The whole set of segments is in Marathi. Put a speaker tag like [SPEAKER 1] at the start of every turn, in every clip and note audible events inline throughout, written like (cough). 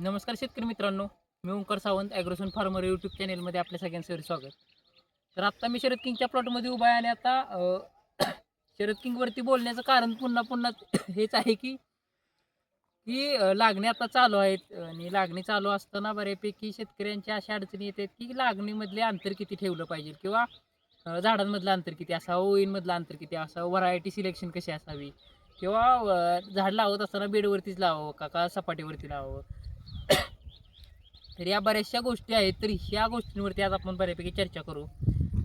[SPEAKER 1] नमस्कार शेतकरी मित्रांनो मी Omkar Sawant Agrosan farmer YouTube चॅनेलमध्ये आपल्या सगळ्यांचं स्वागत. तर आत्ता मी शरद किंगच्या प्लॉटमध्ये उभा आहे आणि आता (coughs) शरद किंगवरती बोलण्याचं कारण पुन्हा पुन्हा (coughs) हेच आहे की की लागणी आता चालू आहेत आणि लागणी चालू असताना बऱ्यापैकी शेतकऱ्यांच्या अशा अडचणी येतात की लागणीमधले अंतर किती ठेवलं पाहिजे किंवा झाडांमधलं अंतर किती असावं ओळींमधलं अंतर किती असावं व्हरायटी सिलेक्शन कशी असावी किंवा झाड लावत असताना बेडवरतीच लावावं का का सपाटीवरती लावावं? तर या बऱ्याचशा गोष्टी आहेत तर ह्या गोष्टींवरती आज आपण बऱ्यापैकी चर्चा करू.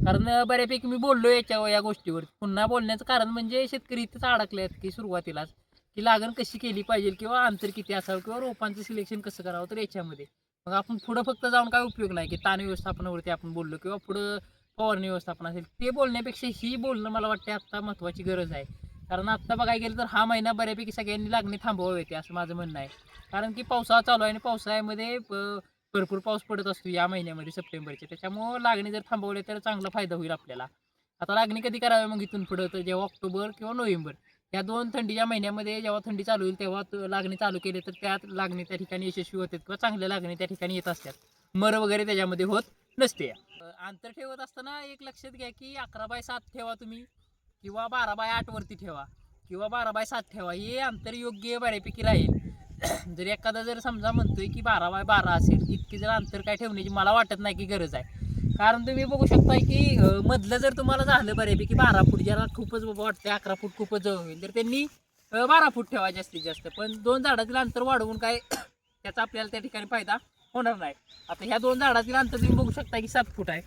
[SPEAKER 1] कारण बऱ्यापैकी मी बोललो याच्या या गोष्टीवर. पुन्हा बोलण्याचं कारण म्हणजे शेतकरी इथेच अडकले आहेत की सुरुवातीलाच की लागण कशी केली पाहिजे किंवा अंतर किती असावं किंवा रोपांचं सिलेक्शन कसं करावं तर याच्यामध्ये. मग आपण पुढं फक्त जाऊन काय उपयोग नाही की ताण व्यवस्थापनावरती आपण बोललो किंवा पुढं फवारणी व्यवस्थापन असेल ते बोलण्यापेक्षा ही बोलणं मला वाटते आत्ता महत्त्वाची गरज आहे. कारण आत्ता बघायला गेलं तर हा महिना बऱ्यापैकी सगळ्यांनी लागणी थांबवावे होते असं माझं म्हणणं आहे. कारण की पावसाळा चालू आहे आणि पावसाळ्यामध्ये भरपूर पाऊस पडत असतो या महिन्यामध्ये सप्टेंबरच्या. त्याच्यामुळं लागणी जर थांबवले तर चांगला फायदा होईल आपल्याला. आता लागणी कधी करावी मग इथून पुढं? तर जेव्हा ऑक्टोबर किंवा नोव्हेंबर या दोन थंडीच्या महिन्यामध्ये जेव्हा थंडी चालू होईल तेव्हा लागणी चालू केली तर त्यात लागणी त्या ठिकाणी यशस्वी होतात किंवा चांगल्या लागणी त्या ठिकाणी येत असतात. मर वगैरे त्याच्यामध्ये होत नसते. अंतर ठेवत असताना एक लक्षात घ्या की अकरा बाय सात ठेवा तुम्ही किंवा बारा बाय आठवरती ठेवा किंवा बारा बाय सात ठेवा. हे अंतर योग्य बऱ्यापैकी राहील. जर एखादा जर समजा म्हणतोय की बारा बाय बारा असेल इतकी जर अंतर काय ठेवण्याची मला वाटत नाही की गरज आहे. कारण तुम्ही बघू शकताय की मधलं जर तुम्हाला झालं बऱ्यापैकी बारा फूट ज्याला खूपच बाबा वाटतं अकरा फूट खूपच जवळ होईल तर त्यांनी बारा फूट ठेवा जास्तीत जास्त. पण दोन झाडातील अंतर वाढवून काय (coughs) त्याचा आपल्याला त्या ठिकाणी फायदा होणार नाही. आता ह्या दोन झाडातील अंतर तुम्ही बघू शकता की सात फूट आहे.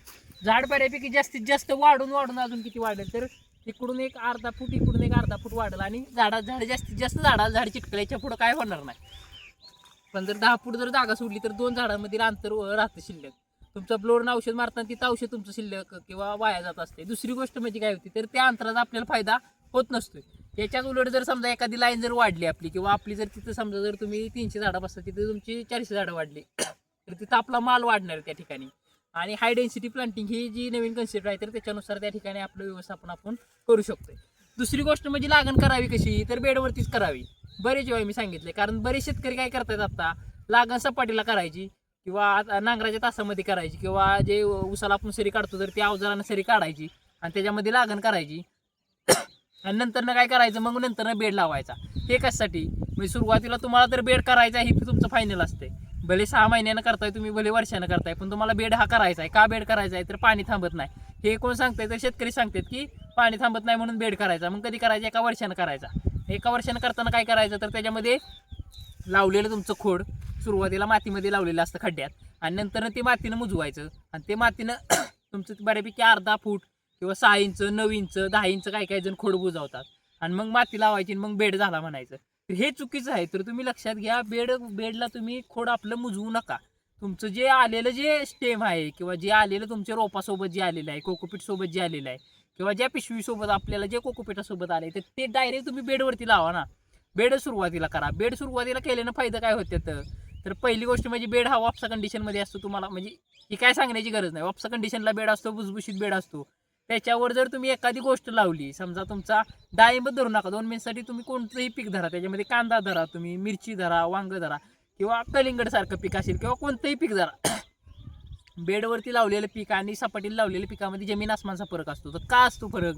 [SPEAKER 1] झाड बऱ्यापैकी जास्तीत जास्त वाढून वाढून अजून किती वाढेल तर इकडून एक अर्धा फूट इकडून एक अर्धा फूट वाढला आणि झाडा झाड जास्तीत जास्त झाडा झाड चिटकल्याच्या पुढं काय होणार नाही. पण जर दहा फूट जर जागा सोडली तर दोन झाडांमधील अंतर राहतं शिल्लक. तुमचं ब्लोडनं औषध मारताना तिथं औषध तुमचं शिल्लक किंवा वाया जात असते. दुसरी गोष्ट म्हणजे काय होती तर त्या अंतराचा आपल्याला फायदा होत नसतोय. याच्याच उलट जर समजा एखादी लाईन जर वाढली आपली किंवा आपली जर तिथं समजा जर तुम्ही तीनशे झाडं बसता तिथे तुमची चारशे झाडं वाढली तर तिथं आपला माल वाढणार त्या ठिकाणी. आणि हाय डेन्सिटी प्लांटिंग ही जी नवीन कन्सेप्ट आहे तर त्याच्यानुसार त्या ठिकाणी आपलं व्यवस्थापन आपण करू शकतो दुसरी गोष्ट म्हणजे लागण करावी कशी तर बेडवरतीच करावी. बरेच वेळा मी सांगितले कारण बरेच शेतकरी काय करतात आता लागण सपाटीला करायची किंवा आता नांगराच्या तासामध्ये करायची किंवा जे उसाला आपण सरी काढतो तर त्या अवजारानं सरी काढायची आणि त्याच्यामध्ये लागण करायची. आणि नंतरनं काय करायचं मग नंतरनं बेड लावायचा. हे कशासाठी? म्हणजे सुरुवातीला तुम्हाला तर बेड करायचा ही तुमचं फायनल असते भले सहा महिन्यानं करताय तुम्ही भले वर्षानं करताय पण तुम्हाला बेड हा करायचा आहे. का बेड करायचा आहे? तर पाणी थांबत नाही. हे कोण सांगतंय? तर शेतकरी सांगतात की पाणी थांबत नाही म्हणून बेड करायचा. मग कधी करायचा? एका वर्षानं करायचा. एका वर्षानं करताना काय करायचं? तर त्याच्यामध्ये लावलेलं तुमचं खोड सुरुवातीला मातीमध्ये लावलेलं असतं खड्ड्यात. आणि नंतर ते मातीनं मुजवायचं. आणि ते मातीनं (clears throat) तुमचं बऱ्यापैकी अर्धा फूट किंवा सहा इंच नऊ इंच दहा इंच काय काय जण खोड बुजावतात. आणि मग माती लावायची मग बेड झाला म्हणायचं. हे चुकीचं आहे तर तुम्ही लक्षात घ्या बेड बेडला तुम्ही खोड आपलं मुजवू नका. तुमचं जे आलेलं जे स्टेम आहे किंवा जे आलेलं तुमच्या रोपासोबत जे आलेलं आहे कोकोपीट सोबत जे आलेलं आहे किंवा ज्या पिशवीसोबत आपल्याला जे कोकोपीटासोबत आले तर ते डायरेक्ट तुम्ही बेडवरती लावा ना. बेड सुरुवातीला करा. बेड सुरुवातीला केल्यानं फायदा काय होत्या तर तर पहिली गोष्ट म्हणजे बेड हा वापसा कंडिशनमध्ये असतो तुम्हाला. म्हणजे ही काय सांगण्याची गरज नाही. वापसा कंडिशनला बेड असतो भुसभुशीत बेड असतो. त्याच्यावर जर तुम्ही एखादी गोष्ट लावली समजा तुमचा डाळिंब धरू नका दोन मिनिटसाठी तुम्ही कोणतंही पीक धरा त्याच्यामध्ये कांदा धरा तुम्ही मिरची धरा वांग धरा किंवा कलिंगड सारखं पीक असेल किंवा कोणतंही पीक धरा (coughs) बेडवरती लावलेलं पीक आणि सपाटीला लावलेल्या पिकामध्ये जमीन आसमानचा फरक असतो. तर का असतो फरक?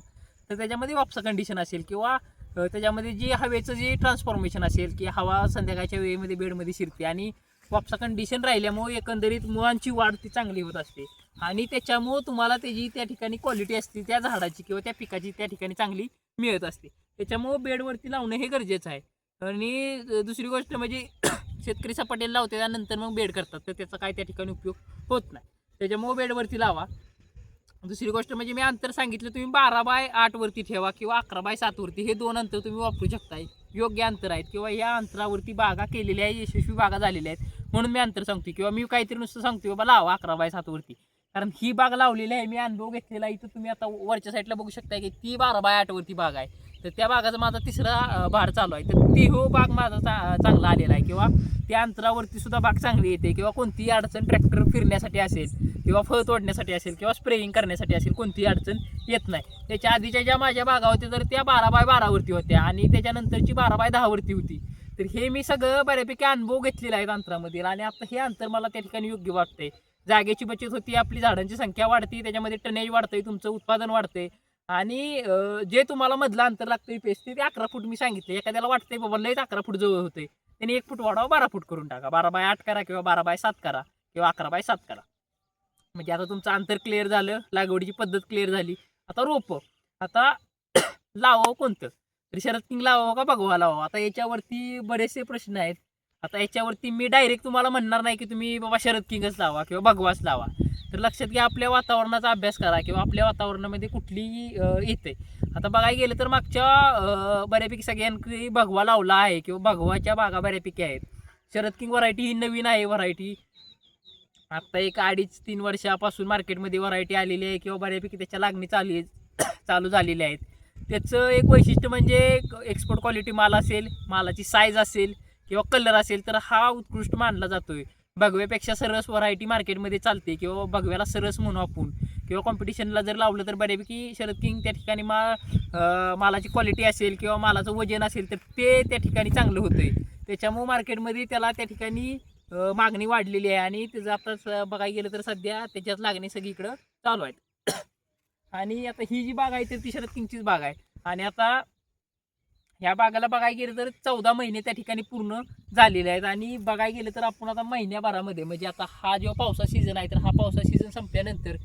[SPEAKER 1] तर त्याच्यामध्ये वापसा कंडिशन असेल किंवा त्याच्यामध्ये जे हवेचं जे ट्रान्सफॉर्मेशन असेल की हवा संध्याकाळच्या वेळेमध्ये बेडमध्ये शिरते आणि वापसा कंडिशन राहिल्यामुळे एकंदरीत मुळांची वाढ ती चांगली होत असते. आणि त्याच्यामुळं तुम्हाला त्याची त्या ठिकाणी क्वालिटी असते त्या झाडाची किंवा त्या पिकाची त्या ठिकाणी चांगली मिळत असते. त्याच्यामुळं बेडवरती लावणं हे गरजेचं आहे. आणि दुसरी गोष्ट म्हणजे (coughs) शेतकरी सपाट्याला लावते त्यानंतर मग बेड करतात तर त्याचा काय त्या ठिकाणी उपयोग होत नाही. त्याच्यामुळं बेडवरती लावा. दुसरी गोष्ट म्हणजे मी अंतर सांगितलं तुम्ही बारा बाय आठवरती ठेवा किंवा अकरा बाय सातवरती हे दोन अंतर तुम्ही वापरू शकताय. योग्य अंतर आहेत किंवा या अंतरावरती बागा केलेल्या आहे यशस्वी बागा झालेल्या आहेत म्हणून मी अंतर सांगतो किंवा मी काहीतरी नुसतं सांगतो बाबा लावा अकरा बाय सातवरती कारण ही बाग लावलेली आहे मी अनुभव घेतलेला आहे. इथं तुम्ही आता वरच्या साईडला बघू शकताय की ती बारा बाय आठवरती बाग आहे. तर त्या बागाचा माझा तिसरा भार चालू आहे. तर ती हो बाग माझा चा चांगला आलेला आहे. किंवा त्या अंतरावरती सुद्धा बाग चांगली येते. किंवा कोणतीही अडचण ट्रॅक्टर फिरण्यासाठी असेल किंवा फळ तोडण्यासाठी असेल किंवा स्प्रेइंग करण्यासाठी असेल कोणतीही अडचण येत नाही. त्याच्या आधीच्या ज्या माझ्या बागा होत्या तर त्या बारा बाय बारावरती होत्या. आणि त्याच्यानंतरची बारा बाय दहावरती होती. तर हे मी सगळं बऱ्यापैकी अनुभव घेतलेला आहे अंतरामधील आणि आता हे अंतर मला त्या ठिकाणी योग्य वाटतंय. जागेची बचत होती आपली झाडांची संख्या वाढते त्याच्यामध्ये टनेज वाढतंय तुमचं उत्पादन वाढतंय. आणि जे तुम्हाला मधलं अंतर लागतं पेस्ट ते अकरा फूट मी सांगितलं एखाद्याला वाटतंय बाबा लयच अकरा फूट जवळ होते त्यांनी एक फूट वाढावा बारा फूट करून टाका. बारा बाय आठ करा किंवा बारा बाय सात करा किंवा अकरा बाय सात करा. म्हणजे आता तुमचं अंतर क्लिअर झालं लागवडीची पद्धत क्लिअर झाली. आता रोप. आता (coughs) लावावं कोणतं? तर शरद किंग लावावं का बघवा लावावं? आता याच्यावरती बरेचसे प्रश्न आहेत. आता याच्यावरती मी डायरेक्ट तुम्हाला म्हणणार नाही की तुम्ही बाबा शरद किंगच लावा किंवा भगवाच लावा. तर लक्षात घ्या आपल्या वातावरणाचा अभ्यास करा किंवा आपल्या वातावरणामध्ये कुठलीही येते. आता बघायला गेलं तर मागच्या बऱ्यापैकी सगळ्यांनी भगवा लावला आहे किंवा भगवाच्या बागा बऱ्यापैकी आहेत. शरद किंग व्हरायटी ही नवीन आहे व्हरायटी आत्ता एक अडीच तीन वर्षापासून मार्केटमध्ये व्हरायटी आलेली आहे किंवा बऱ्यापैकी त्याच्या लागणी चालू (coughs) चालू झालेल्या आहेत. त्याचं एक वैशिष्ट्य म्हणजे एक्सपोर्ट क्वालिटी माल असेल मालाची साईज असेल किंवा कलर असेल तर हा उत्कृष्ट मानला जातोय. भगव्यापेक्षा सरस व्हरायटी मार्केटमध्ये चालते किंवा भगव्याला सरस म्हणू आपण. किंवा कॉम्पिटिशनला जर लावलं तर बऱ्यापैकी शरद किंग त्या ठिकाणी मा मालाची क्वालिटी असेल किंवा मालाचं वजन असेल तर ते त्या ठिकाणी चांगलं होतंय. त्याच्यामुळं मार्केटमध्ये त्याला त्या ठिकाणी मागणी वाढलेली आहे आणि त्याचं आता बघायला गेलं तर सध्या त्याच्यात लागणे सगळीकडं चालू आहेत. (coughs) आणि आता ही जी बाग आहे तर ती शरद किंगचीच बाग आहे. आणि आता ह्या बागाला बघायला गेलं तर चौदा महिने त्या ठिकाणी पूर्ण झालेले आहेत. आणि बघायला गेलं तर आपण आता महिन्याभरामध्ये म्हणजे आता हा जेव्हा पावसा सीझन आहे तर हा पावसा सीझन संपल्यानंतर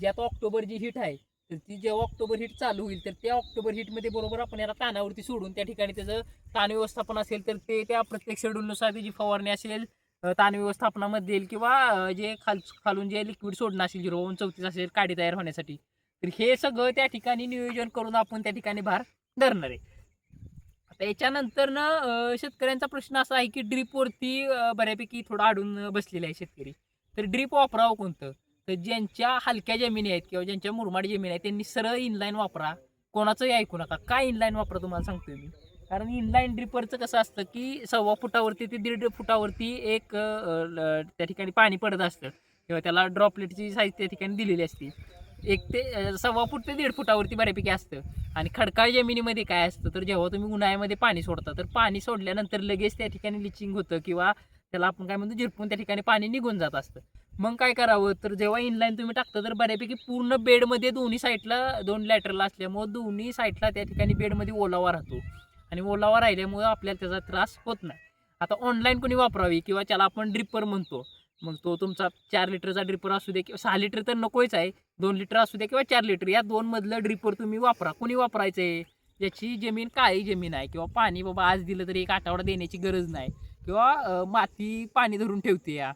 [SPEAKER 1] जे आता ऑक्टोबर जी हिट आहे तर ती जेव्हा ऑक्टोबर हिट चालू होईल तर त्या ऑक्टोबर हिटमध्ये बरोबर आपण याला तानावरती सोडून त्या ठिकाणी त्याचं ताण व्यवस्थापन असेल तर ते त्या प्रत्येक शेड्यूलनुसार त्याची फवारणी असेल ताण व्यवस्थापनामध्ये येईल किंवा जे खाल खालून जे लिक्विड सोडणं असेल झिरो वन चौतीस असेल काडी तयार होण्यासाठी. तर हे सगळं त्या ठिकाणी नियोजन करून आपण त्या ठिकाणी भार धरणार आहे. आता याच्यानंतर ना शेतकऱ्यांचा प्रश्न असा आहे की ड्रीपवरती बऱ्यापैकी थोडा अडून बसलेला आहे शेतकरी. तर ड्रीप वापरावं कोणतं? तर ज्यांच्या हलक्या जमिनी आहेत किंवा ज्यांच्या मुरमाड जमीन आहेत त्यांनी सरळ इनलाईन वापरा. कोणाचंही ऐकू नका. काय इनलाईन वापरा तुम्हाला सांगतोय मी. कारण इनलाईन ड्रिपरचं कसं असतं की सव्वा फुटावरती ते दीड फुटावरती एक ल- त्या ठिकाणी पाणी पडत असतं. किंवा त्याला ड्रॉपलेटची साईज त्या ठिकाणी दिलेली असते. एक ते सव्वा फूट ते दीड फुटावरती बऱ्यापैकी असतं. आणि खडकाळ जमिनीमध्ये काय असतं तर जेव्हा तुम्ही उन्हाळ्यामध्ये पाणी सोडता तर पाणी सोडल्यानंतर लगेच त्या ठिकाणी लिचिंग होतं किंवा त्याला आपण काय म्हणतो झिरपून त्या ठिकाणी पाणी निघून जात असतं. मग काय करावं? तर जेव्हा इनलाईन तुम्ही टाकता तर बऱ्यापैकी पूर्ण बेडमध्ये दोन्ही साईडला दोन लॅटरला असल्यामुळं दोन्ही साईडला त्या ठिकाणी बेडमध्ये ओलावा राहतो. आणि ओलावा राहिल्यामुळं आपल्याला त्याचा त्रास होत नाही. आता ऑनलाईन कोणी वापरावी किंवा त्याला आपण ड्रिपर म्हणतो. मग तो तुमचा चार लिटरचा ड्रिपर असू दे किंवा सहा लिटर तर नकोच आहे. दोन लिटर असू द्या किंवा चार लिटर या दोन मधलं ड्रिपर तुम्ही वापरा. कोणी वापरायचं आहे ज्याची जमीन काळी जमीन आहे किंवा पाणी बाबा आज दिलं तरी एक आठवडा देण्याची गरज नाही किंवा माती पाणी धरून ठेवते या.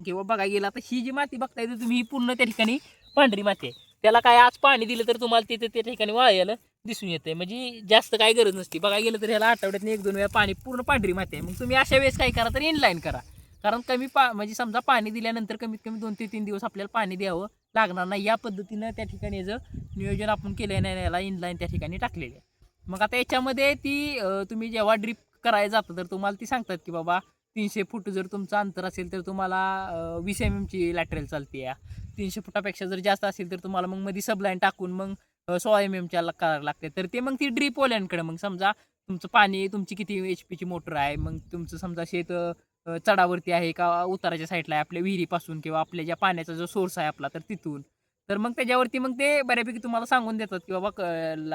[SPEAKER 1] किंवा बघा गेला तर ही जी माती बघताय तर तुम्ही ही पूर्ण त्या ठिकाणी पांढरी माती आहे. त्याला काय आज पाणी दिलं तर तुम्हाला तिथे त्या ठिकाणी वाळायला दिसून येते म्हणजे जास्त काय गरज नसते. बघा गेलं तर ह्याला आठवड्यात एक दोन वेळा पाणी पूर्ण पांढरी माती आहे. मग तुम्ही अशा वेळेस काय करा तर इनलाईन करा. कारण कमी पा म्हणजे समजा पाणी दिल्यानंतर कमीत कमी दोन ते तीन दिवस आपल्याला पाणी द्यावं. लागणार नाही. या पद्धतीनं त्या ठिकाणी याचं नियोजन आपण केलं नाही याला इनलाईन त्या ठिकाणी टाकलेलं आहे. मग आता याच्यामध्ये ती तुम्ही जेव्हा ड्रिप करायला जातं तर तुम्हाला ती सांगतात की बाबा तीनशे फूट जर तुमचं अंतर असेल तर तुम्हाला वीस एम एमची लॅटरल चालते या. तीनशे फुटापेक्षा जर जास्त असेल तर तुम्हाला मग मध्ये सबलाईन टाकून मग सोळा एम एमच्या करावं लागते. तर ते मग ती ड्रीप ओल्यांकडे मग समजा तुमचं पाणी तुमची किती एच पीची मोटर आहे मग तुमचं समजा शेत चढावरती आहे का उताराच्या साईडला आहे आपल्या विहिरीपासून किंवा आपल्या ज्या पाण्याचा जो सोर्स आहे आपला तर तिथून. तर मग त्याच्यावरती मग ते बऱ्यापैकी तुम्हाला सांगून देतात की बाबा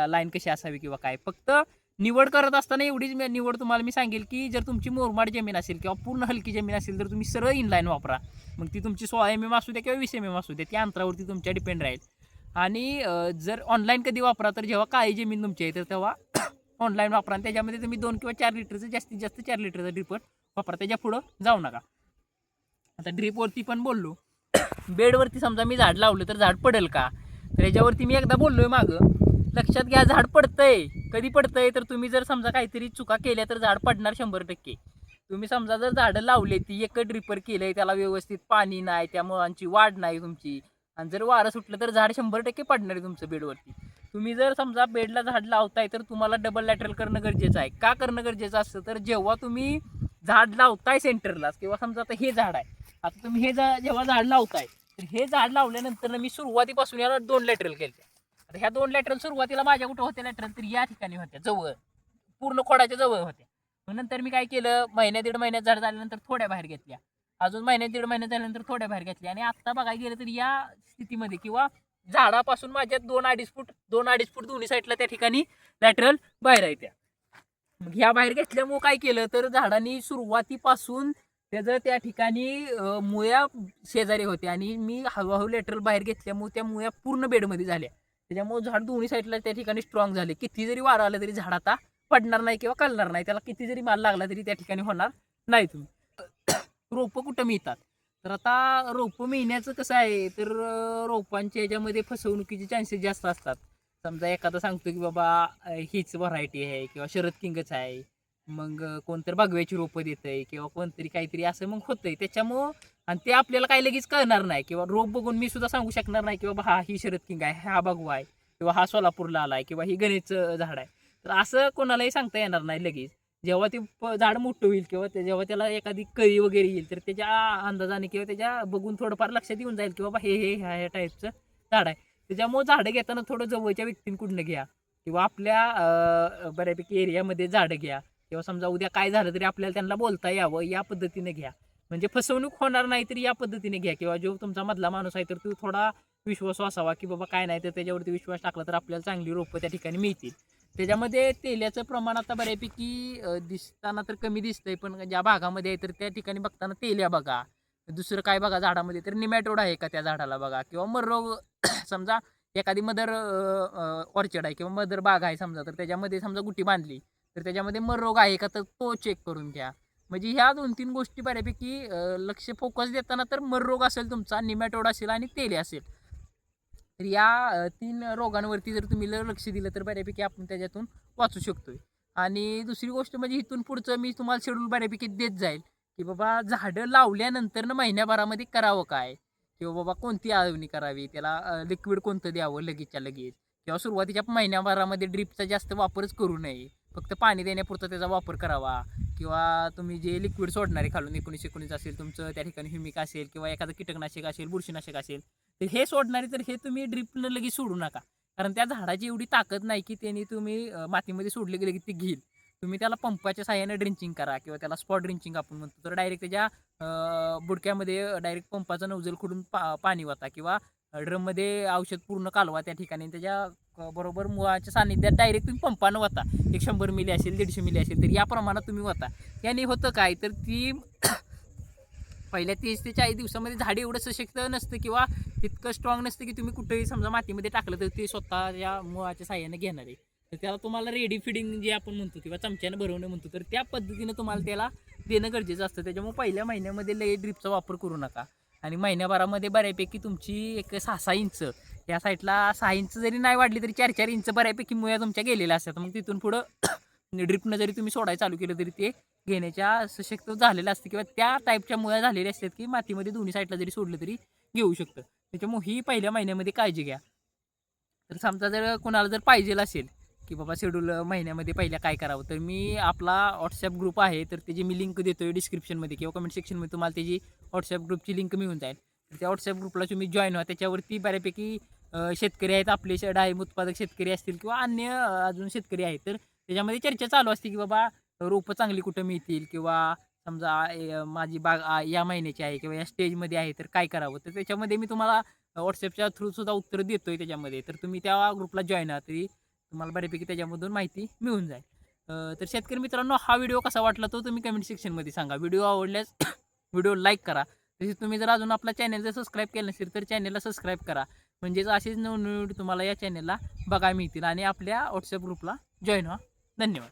[SPEAKER 1] लाईन कशी असावी किंवा काय. फक्त निवड करत असताना एवढीच निवड तुम्हाला मी सांगेल की जर तुमची मोरमाड जमीन असेल किंवा पूर्ण हलकी जमीन असेल तर तुम्ही सरळ इनलाईन वापरा. मग ती तुमची सोळा एम एम असू द्या किंवा वीस एम एम असू द्या त्या अंतरावरती तुमच्या डिपेंड राहील. आणि जर ऑनलाईन कधी वापरा तर जेव्हा काळी जमीन तुमची आहे तर तेव्हा (coughs) ऑनलाईन वापरा आणि त्याच्यामध्ये तुम्ही दोन किंवा चार लिटरचं जास्तीत जास्त चार लिटरचं ड्रिपर वापरा त्याच्या पुढं जाऊ नका. आता ड्रीपवरती पण बोललो. (coughs) बेडवरती समजा मी झाड लावलं तर झाड पडेल का? तर याच्यावरती मी एकदा बोललोय मागं. लक्षात घ्या झाड पडतंय. कधी पडतंय? तर तुम्ही जर समजा काहीतरी चुका केल्या तर झाड पडणार शंभर टक्के. तुम्ही समजा जर झाडं लावले ती एक ड्रिपर केलंय त्याला व्यवस्थित पाणी नाही त्या मुळांची वाढ नाही तुमची. आणि जर वारं सुटलं तर झाड शंभर टक्के पडणार आहे तुमचं बेडवरती तुम्ही जर समजा बेडला झाड लावताय तर तुम्हाला डबल लॅटरल करणं गरजेचं आहे. का करणं गरजेचं असतं? तर जेव्हा तुम्ही झाड लावताय सेंटरला किंवा समजा आता हे झाड आहे. आता तुम्ही हे जा जेव्हा झाड लावताय तर हे झाड लावल्यानंतर मी सुरुवातीपासून याला दोन लॅटरल केले आता ह्या दोन लॅटरल सुरुवातीला माझ्या कुठं होत्या लॅटरल तर या ठिकाणी होत्या जवळ. पूर्ण खोडाच्या जवळ होत्या. मग नंतर मी काय केलं महिन्या दीड महिन्यात झाड झाल्यानंतर थोड्या बाहेर घेतल्या. अजून महिन्या दीड महिन्यात झाल्यानंतर थोड्या बाहेर घेतल्या. आणि आत्ता बघायला गेलं तर या स्थितीमध्ये किंवा झाडापासून माझ्या दोन अडीच फूट दोन अडीच फूट दोन्ही साईडला त्या ठिकाणी लॅटरल बाहेर आहे त्या मग ह्या बाहेर घेतल्यामुळं काय केलं? तर झाडांनी सुरुवातीपासून त्याचं त्या ठिकाणी मुळ्या शेजारी होत्या आणि मी हळूहळू लेटरल बाहेर घेतल्यामुळे त्या मुळ्या पूर्ण बेडमध्ये झाल्या. त्याच्यामुळे झाड दोन्ही साईडला त्या ठिकाणी स्ट्रॉंग झाले. किती जरी वारा आला तरी झाड आता पडणार नाही किंवा कलणार नाही. त्याला किती जरी माल लागला तरी त्या ठिकाणी होणार नाही तुम्ही. (coughs) रोपं कुठं मिळतात? तर आता रोपं मिळण्याचं कसं आहे? तर रोपांच्या याच्यामध्ये फसवणुकीचे चान्सेस जास्त असतात. समजा एखादा सांगतो की बाबा हीच व्हरायटी आहे किंवा शरद किंगच आहे मग कोणतरी बागव्याची रोपं देतंय किंवा कोणतरी काहीतरी असं मग होतंय. त्याच्यामुळं आणि ते आपल्याला काही लगेच कळणार नाही किंवा रोप बघून मी सुद्धा सांगू शकणार नाही की बाबा हा ही शरद किंग आहे हा बागवा आहे किंवा हा सोलापूरला आला आहे किंवा ही गणेशचं झाड आहे. तर असं कोणालाही सांगता येणार नाही लगेच. जेव्हा ते प- झाड मोठं होईल किंवा ते जेव्हा त्याला एखादी कळी वगैरे येईल तर त्याच्या अंदाजाने किंवा त्याच्या बघून थोडंफार लक्षात येऊन जाईल की बाबा हे हे ह्या ह्या टाईपचं झाड आहे. त्याच्यामुळे झाडं घेताना थोडं जवळच्या व्यक्तींकडून घ्या. किंवा आपल्या बऱ्यापैकी एरियामध्ये झाडं घ्या. किंवा समजा उद्या काय झालं तरी आपल्याला त्यांना बोलता यावं या पद्धतीने घ्या. म्हणजे फसवणूक होणार नाही तरी या पद्धतीने घ्या. किंवा जो तुमचा मधला माणूस आहे तर तो थोडा विश्वास असावा की बाबा काय नाही तर त्याच्यावरती विश्वास टाकला तर आपल्याला चांगली रोपं त्या ठिकाणी मिळतील. त्याच्यामध्ये तेल्याचं प्रमाण आता बऱ्यापैकी दिसताना तर कमी दिसतंय. पण ज्या भागामध्ये आहे तर त्या ठिकाणी बघताना तेल्या बघा. दुसरं काय बघा झाडामध्ये तर निमॅटोड आहे का त्या झाडाला बघा. किंवा मर्रोग समजा एखादी मदर ऑर्चर्ड आहे किंवा मदर बाग आहे समजा तर त्याच्यामध्ये समजा गुटी बांधली तर त्याच्यामध्ये मर आहे का तर तो चेक करून घ्या. म्हणजे ह्या दोन तीन गोष्टी बऱ्यापैकी लक्ष फोकस देताना तर मर रोग असेल तुमचा निमॅटोड असेल आणि तेले असेल. तर या तीन रोगांवरती जर तुम्ही लक्ष दिलं तर बऱ्यापैकी आपण त्याच्यातून वाचू शकतोय. आणि दुसरी गोष्ट म्हणजे इथून पुढचं मी तुम्हाला शेड्यूल बऱ्यापैकी देत जाईल की बाबा झाडं लावल्यानंतर ना महिन्याभरामध्ये करावं काय? किंवा बाबा कोणती आळवणी करावी? त्याला लिक्विड कोणतं द्यावं लगेचच्या लगेच? किंवा सुरुवातीच्या महिन्याभरामध्ये ड्रिपचा जास्त वापरच करू नये. फक्त पाणी देण्यापुरता त्याचा वापर करावा. किंवा तुम्ही जे लिक्विड सोडणारे खालून एकोणीस एकोणीस असेल तुमचं त्या ठिकाणी ह्युमिक असेल किंवा एखादं कीटकनाशक असेल बुरशीनाशक असेल तर हे सोडणारे तर हे तुम्ही ड्रिपनं लगेच सोडू नका. कारण त्या झाडाची एवढी ताकद नाही की त्यांनी तुम्ही मातीमध्ये सोडले गेले की ती घेईल. तुम्ही त्याला पंपाच्या साह्याने ड्रिंचिंग करा किंवा त्याला स्पॉट ड्रिंचिंग आपण म्हणतो. तर डायरेक्ट त्याच्या बुडक्यामध्ये डायरेक्ट पंपाचं नवजल खुडून पा पाणी वाता किंवा ड्रममध्ये औषध पूर्ण कालवा त्या ठिकाणी त्याच्या बरोबर मुळाच्या सान्निध्यात डायरेक्ट तुम्ही पंपानं वाता. एक शंभर मिली असेल दीडशे मिली असेल तर या प्रमाणात तुम्ही वाता. याने होतं काय? तर ती (coughs) पहिल्या तीस ते चाळीस दिवसामध्ये झाड एवढं सशक्त नसतं किंवा इतकं स्ट्रॉंग नसतं की तुम्ही कुठेही समजा मातीमध्ये टाकलं तर ते स्वतः या मुळाच्या साह्याने घेणार. आहे तर त्याला तुम्हाला रेडी फिडिंग जे आपण म्हणतो किंवा चमच्याने भरवणं म्हणतो तर त्या पद्धतीनं तुम्हाला त्याला देणं गरजेचं असतं. त्याच्यामुळे पहिल्या महिन्यामध्ये लय ड्रिपचा वापर करू नका. आणि महिन्याभरामध्ये बऱ्यापैकी तुमची एक सहा सहा इंच या साईडला सहा इंच जरी नाही वाढली तरी चार चार इंच बऱ्यापैकी मुळ्या तुमच्या गेलेल्या असतात. मग तिथून पुढं (coughs) ड्रिपनं जरी तुम्ही सोडायला चालू केलं तरी ते घेण्याच्या सशक्त झालेलं असतं किंवा त्या टाईपच्या मुळ्या झालेल्या असतात की मातीमध्ये दोन्ही साईडला जरी सोडलं तरी घेऊ शकतं. त्याच्यामुळे ही पहिल्या महिन्यामध्ये काळजी घ्या. तर समजा जर कोणाला जर पाहिजे असेल की बाबा शेड्यूल महिन्यामध्ये पहिल्या काय करावं. तर मी आपला व्हॉट्सअप ग्रुप आहे तर त्याची मी लिंक देतो आहे डिस्क्रिप्शनमध्ये किंवा कमेंट सेक्शनमध्ये तुम्हाला त्याची व्हॉट्सअप ग्रुपची लिंक मिळून जाईल. तर त्या व्हॉट्सअप ग्रुपला तुम्ही जॉईन व्हा. त्याच्यावरती बऱ्यापैकी शेतकरी आहेत आपले शे- डाळिंब उत्पादक शेतकरी असतील किंवा अन्य अजून शेतकरी आहेत. तर त्याच्यामध्ये चर्चा चालू असते की बाबा रोपं चांगली कुठं मिळतील किंवा समजा माझी बाग या महिन्याची आहे किंवा या स्टेजमध्ये आहे तर काय करावं? तर त्याच्यामध्ये मी तुम्हाला व्हॉट्सअपच्या थ्रूसुद्धा उत्तर देतो आहे त्याच्यामध्ये. तर तुम्ही त्या ग्रुपला जॉईन आहात तरी तुम्हाला बऱ्यापैकी त्याच्यामधून माहिती मिळून जाईल. तर शेतकरी मित्रांनो हा व्हिडिओ कसा वाटला तो तुम्ही कमेंट सेक्शनमध्ये सांगा. व्हिडिओ आवडल्यास (coughs) व्हिडिओ लाईक करा. तसेच तुम्ही जर अजून आपला चॅनल जर सबस्क्राईब केलं नसेल तर चॅनलला सबस्क्राईब करा. म्हणजेच असेच नवनवीन व्हिडिओ तुम्हाला या चॅनलला बघायला मिळतील आणि आपल्या व्हॉट्सअप ग्रुपला जॉईन व्हा. धन्यवाद.